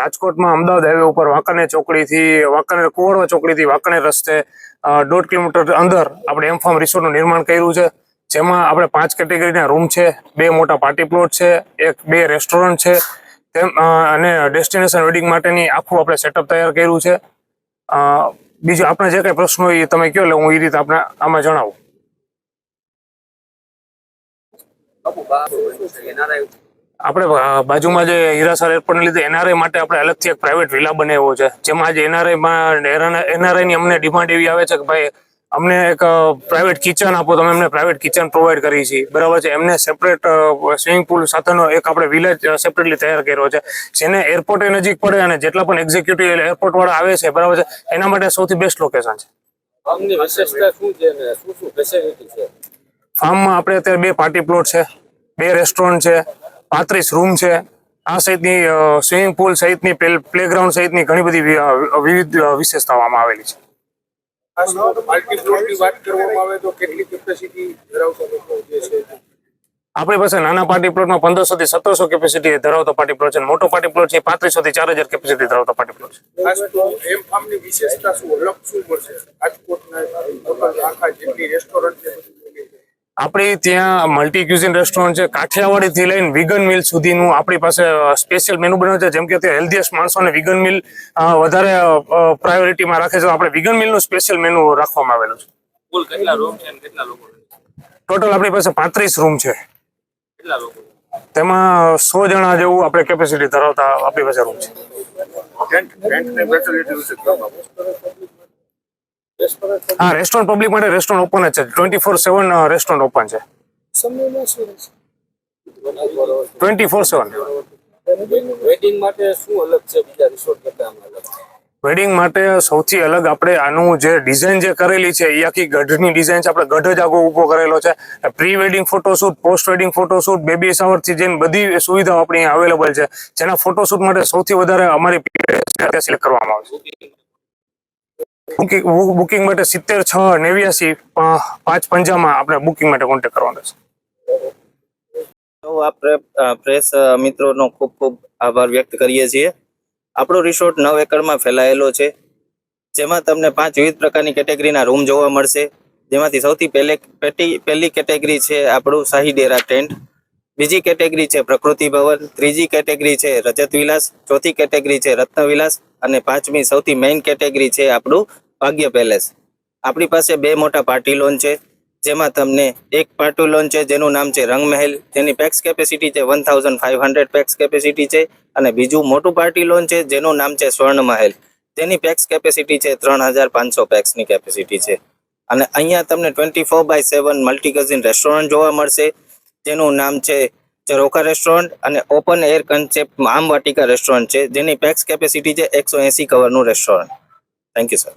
રાજકોટમાં અમદાવાદ હાઈવે ઉપર વાંકાને ચોકડીથી, વાંકાને કુંવરવા ચોકડીથી, વાંકાને રસ્તે દોઢ કિલોમીટર અંદર આપણે એમ ફાર્મ રિસોર્ટનું નિર્માણ કર્યું છે. જેમાં આપણે પાંચ કેટેગરીના રૂમ છે, બે મોટા પાર્ટી પ્લોટ છે, એક, બે રેસ્ટોરન્ટ છે. તેમ અને ડેસ્ટિનેશન વેડિંગ માટેની આખું આપણે સેટઅપ તૈયાર કર્યું છે. બીજું આપણે જે કંઈ પ્રશ્નો હોય એ તમે કહો એટલે હું એ રીતે આપણે આમાં જણાવું. આપણે બાજુમાં જે હીરાસર એરપોર્ટને લીધે એનઆરઆઈ માટે આપણે અલગથી એક પ્રાઇવેટ વિલા બનાવ્યો છે જેમાં આજે એનઆરઆઈમાં એનઆરઆઈની અમને ડિમાન્ડ એવી આવે છે કે ભાઈ અમને એક પ્રાઇવેટ કિચન આપો તમે અમને પ્રાઇવેટ કિચન પ્રોવાઈડ કરી છે બરાબર છે એમને સેપરેટ સ્વિમિંગ પુલ સાથેનો એક આપણે વિલેજ સેપરેટલી તૈયાર કર્યો છે જેને એરપોર્ટ નજીક પડે અને જેટલા પણ એક્ઝિક્યુટિવ એરપોર્ટ વાળા આવે છે બરાબર છે એના માટે સૌથી બેસ્ટ લોકેશન છે. ફાર્મની વિશેષતા શું છે ને શું શું ફેસિલિટી છે? ફાર્મમાં આપણે અત્યારે બે પાર્ટી પ્લોટ છે બે રેસ્ટોરન્ટ છે પાંત્રીસ રૂમ છે. આ સહિતની સ્વિમિંગ પુલ સહિતની પ્લેગ્રાઉન્ડ સહિતની ઘણી બધી વિવિધ વિશેષતાઓમાં વિશેષતાઓ આમાં આવેલી છે? આપણી પાસે નાના પાર્ટી પ્લોટમાં પંદરસો થી સત્તરસો કેપેસિટી ધરાવતો પાર્ટી પ્લોટ છે મોટો પાર્ટી પ્લોટ છે પાંત્રીસો થી ચાર હજાર કેપેસિટી ધરાવતો પાર્ટી પ્લોટ છે. એમ ફાર્મની વિશેષતા શું? અલગ શું પડશે રાજકોટના આખા જેટલી રેસ્ટોરન્ટ. આપણી ત્યાં મલ્ટી ક્યુઝિન રેસ્ટોરન્ટ છે કાઠિયાવાડીથી લઈને વિગન મિલ સુધીનું આપણી પાસે સ્પેશિયલ મેનુ બનાવ્યું છે જેમ કે તે હેલ્ધીએસ્ટ માણસોને વિગન મિલ વધારે પ્રાયોરિટીમાં રાખે છે. આપણે વિગન મિલનું સ્પેશિયલ મેનુ રાખવામાં આવેલું છે. કુલ કેટલા રૂમ છે ને કેટલા લોકો ટોટલ આપણી પાસે પાંત્રીસ રૂમ છે. કેટલા લોકો તેમાં સો જણા જેવું આપણે કેપેસિટી ધરાવતા આપણી પાસે રૂમ છે. હા રેસ્ટોરન્ટ પબ્લિક માટે રેસ્ટોરન્ટ ઓપન જ છે twenty four seven restaurant open છે ટ્વેન્ટી ફોર સેવન વેડિંગ માટે શું અલગ છે બીજા રિસોર્ટ કરતા વેડિંગ માટે સૌથી અલગ આપણે આનું જે ડિઝાઇન જે કરેલી છે એ આખી ગઢની ડિઝાઇન છે આપણે ગઢ જ આગો ઊભો કરેલો છે pre wedding photoshoot post wedding photoshoot baby શાવરથી જેની બધી સુવિધાઓ આપણી અહીંયા અવેલેબલ છે જેના ફોટોશૂટ માટે સૌથી વધારે અમારી સિલેક્ટ કરવામાં આવે છે બુકિંગ માટે સિત્તેર, છ નેવ્યાસી પાંચ પંજામાં આપણે બુકિંગ માટે કોન્ટેક્ટ કરવાનો છે. તો આ ફ્રેશ મિત્રોનો ખૂબ ખૂબ આભાર વ્યક્ત કરીએ છીએ. આપણો રિસોર્ટ નવ એકરમાં ફેલાયેલો છે. જેમાં તમને પાંચ વિવિધ પ્રકારની કેટેગરીના રૂમ જોવા મળશે. જેમાંથી સૌથી પહેલે, પહેલી કેટેગરી છે આપણું શાહી ડેરા ટેન્ટ બીજી કેટેગરી છે પ્રકૃતિ ભવન, ત્રીજી કેટેગરી છે રજત વિલાસ, ચોથી કેટેગરી છે રત્ન વિલાસ અને પાંચમી, સૌથી મેઇન કેટેગરી છે આપણું ભાગ્ય પેલેસ આપણી પાસે બે મોટા પાર્ટી લોન છે, જેમાં તમને એક પાર્ટી લોન છે જેનું નામ છે રંગમહેલ, જેની પેક્સ કેપેસિટી છે one thousand five hundred pax capacity છે અને બીજું મોટું પાર્ટી લોન છે જેનું નામ છે સ્વર્ણ મહેલ તેની પેક્સ કેપેસિટી છે ત્રણ હજાર પાંચસો પેક્સની કેપેસિટી છે. અને અહીંયા તમને twenty four by seven multicuisine restaurant જોવા મળશે. જેનું નામ છે ચરોકા રેસ્ટોરન્ટ અને ઓપન એર કન્સેપ્ટ આમ વાટિકા રેસ્ટોરન્ટ છે. જેની પેક્સ કેપેસિટી છે એકસો એસી કવરનું રેસ્ટોરન્ટ થેન્ક યુ સર